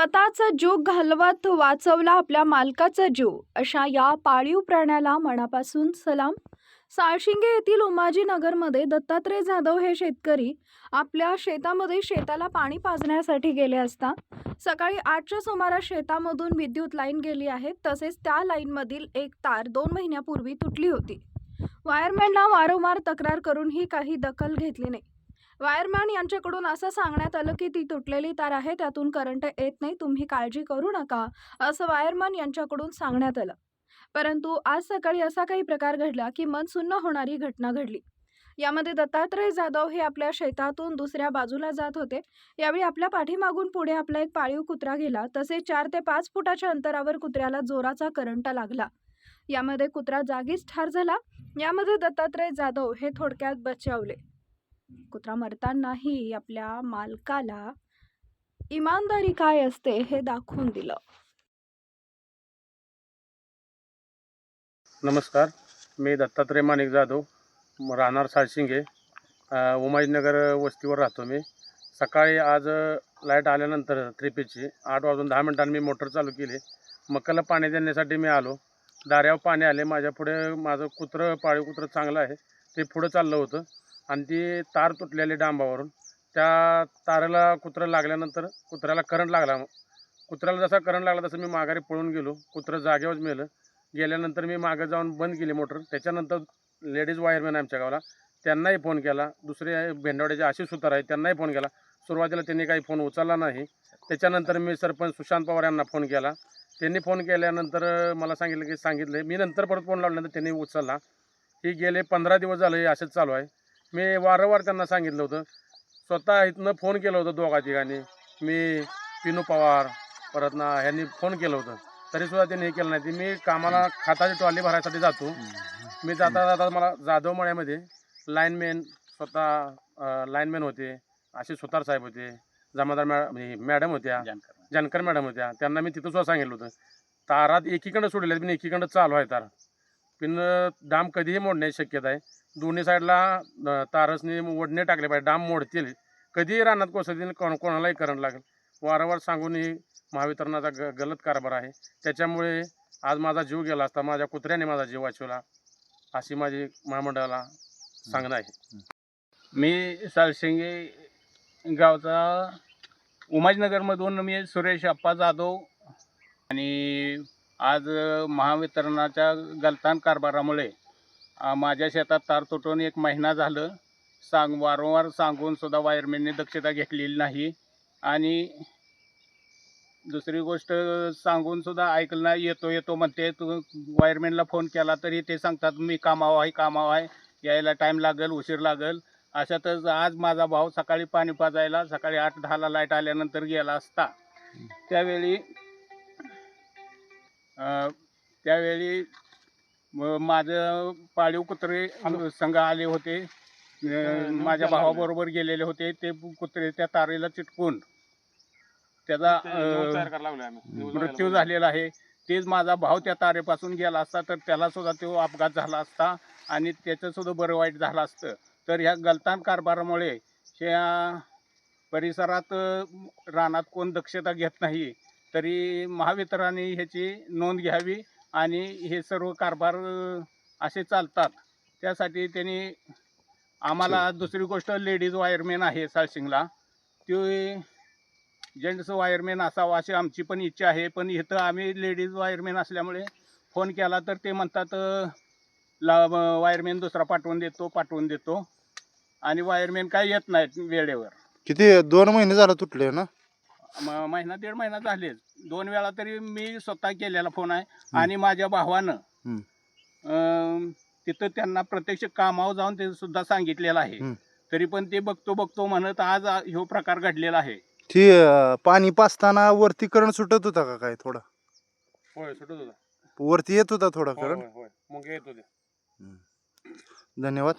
स्वतःचा जीव घालवत वाचवला आपल्या मालकाचा जीव. अशा या पाळीव प्राण्याला मनापासून सलाम. साळशिंगे येथील उमाजीनगरमध्ये दत्तात्रय जाधव हे शेतकरी आपल्या शेतामध्ये शेताला पाणी पाजण्यासाठी गेले असता सकाळी आठच्या सुमारास शेतामधून विद्युत लाईन गेली आहे तसेच त्या लाईनमधील एक तार दोन महिन्यापूर्वी तुटली होती. वायरमॅनला वारंवार तक्रार करूनही काही दखल घेतली नाही. वायरमॅन यांच्याकडून असं सांगण्यात आलं की ती तुटलेली तार आहे त्यातून करंट येत नाही तुम्ही काळजी करू नका असं वायरमॅन यांच्याकडून सांगण्यात आलं. परंतु आज सकाळी असा काही प्रकार घडला की मन सुन्न होणारी घटना घडली. यामध्ये दत्तात्रय जाधव हे आपल्या शेतातून दुसऱ्या बाजूला जात होते. यावेळी आपल्या पाठीमागून पुढे आपला एक पाळीव कुत्रा गेला तसे चार ते पाच फुटाच्या अंतरावर कुत्र्याला जोराचा करंट लागला. यामध्ये कुत्रा जागीच ठार झाला. यामध्ये दत्तात्रय जाधव हे थोडक्यात बचावले. कुत्रा मरतानाही आपल्या मालकाला इमानदारी काय असते हे दाखवून दिलं. नमस्कार मी दत्तात्रय माणिक जाधव राहणार साळशिंगे. उमाजीनगर वस्तीवर राहतो मी. सकाळी आज लाइट आल्यानंतर त्रिपीची आठ वाजून दहा मिनिटांनी मी मोटर चालू केली. मकाला पाणी देण्यासाठी मी आलो. दाऱ्यावर पाणी आले. माझ्या पुढे माझं कुत्रं पाळीव कुत्रं चांगलं आहे. ते पुढं चाललं होतं. आणि ती तार तुटलेली डांबावरून. त्या तारेला कुत्रं लागल्यानंतर कुत्र्याला करंट लागला. कुत्र्याला जसा करंट लागला तसं मी माघारी पळून गेलो. कुत्रं जागेवरच मेलं. गेल्यानंतर मी मागं जाऊन बंद केली मोटर त्याच्यानंतर लेडीज वायरमॅन आमच्या गावाला त्यांनाही फोन केला. दुसरे भेंडवाड्याचे आशिष सुतार आहे त्यांनाही फोन केला. सुरुवातीला त्यांनी काही फोन उचलला नाही. त्याच्यानंतर मी सरपंच सुशांत पवार यांना फोन केला. त्यांनी फोन केल्यानंतर मला सांगितलं की सांगितलं मी नंतर परत फोन लावल्यानंतर त्यांनी उचलला. ही गेले पंधरा दिवस झाले हे असंच चालू आहे. मी वारंवार त्यांना सांगितलं होतं. स्वतः इथनं फोन केलं होतं दोघा ठिकाणी मी पिनू पवार परत ना ह्यांनी फोन केलं होतं. तरीसुद्धा त्यांनी हे केलं नाही. ते मी कामाला खाताची ट्रॉली भरायसाठी जातो. मी जाता जाता मला जाधव मळ्यामध्ये लाईनमॅन स्वतः लाईनमॅन होते. असे सुतार साहेब होते. जमादार मॅ मॅडम होत्या. जानकर मॅडम. होत्या. त्यांना मी तिथं सुद्धा सांगितलं होतं. तारात एकीकडं आहेत पण एकीकडं चालू आहे तार. पिन डाम कधीही मोडण्याची शक्यता आहे. दोन्ही साईडला तारसने ओढणे टाकले पाहिजे. डाम मोडतील. कधीही रानात कोसळतील कोण कोणालाही करंट लागेल. वारंवार सांगूनही महावितरणाचा ग गलत कारभार आहे. त्याच्यामुळे आज माझा जीव गेला असता माझ्या कुत्र्याने माझा जीव वाचवला. अशी माझी महामंडळाला सांगणं आहे. मी सालशिंगे गावचा उमाजनगरमधून मी सुरेश अप्पा जाधव आणि आज महावितरणाच्या गलतान कारभारामुळे माझ्या शेतात तार तुटून एक महिना झालं. सांग वारंवार सांगूनसुद्धा वायरमॅनने दक्षता घेतलेली नाही. आणि दुसरी गोष्ट सांगूनसुद्धा ऐकलं नाही येतो येतो म्हणते. तू वायरमॅनला फोन केला तरी ते सांगतात मी कामावं आहे कामावं आहे. यायला टाईम लागेल उशीर लागेल. अशातच आज माझा भाऊ सकाळी पाणी पाजायला सकाळी आठ दहाला लाइट आल्यानंतर गेला असता. त्यावेळी त्यावेळी माझं पाळीव कुत्रे संघ आले होते. माझ्या भावाबरोबर गेलेले होते. ते कुत्रे त्या तारेला चिटकून त्याचा मृत्यू झालेला आहे. तेच माझा भाव त्या तारेपासून गेला असता तर त्याला सुद्धा तो अपघात झाला असता आणि त्याचं सुद्धा बरं वाईट झालं असतं. तर ह्या गलतान कारभारामुळे ह्या परिसरात रानात कोण दक्षता घेत नाही तरी महावितरणाने ह्याची नोंद घ्यावी आणि हे सर्व कारभार असे चालतात. त्यासाठी त्यांनी आम्हाला दुसरी गोष्ट लेडीज वायरमॅन आहे साळशिंगला ते जेंट्स वायरमॅन असावा अशी आमची पण इच्छा आहे. पण इथं आम्ही लेडीज वायरमॅन असल्यामुळे फोन केला तर ते म्हणतात ला वायरमॅन दुसरा पाठवून देतो पाठवून देतो आणि वायरमॅन काय येत नाहीत वेळेवर. किती दोन महिने झालं तुटले ना? म- महिना दीड महिना झाले दोन वेळा तरी मी स्वतः केलेला फोन आहे आणि माझ्या भावानं हम्म. अं, तिथं त्यांना प्रत्यक्ष कामावर जाऊन ते सुद्धा सांगितलेलं आहे. तरी पण ते बघतो बघतो म्हणत आज आ- ह्यो प्रकार घडलेला आहे. ती अं, पाणी पाचताना वरती करंट सुटत होता का काय थोडा? होय सुटत होता. वरती येत होता थोडा करंट होय मग येत होते. धन्यवाद.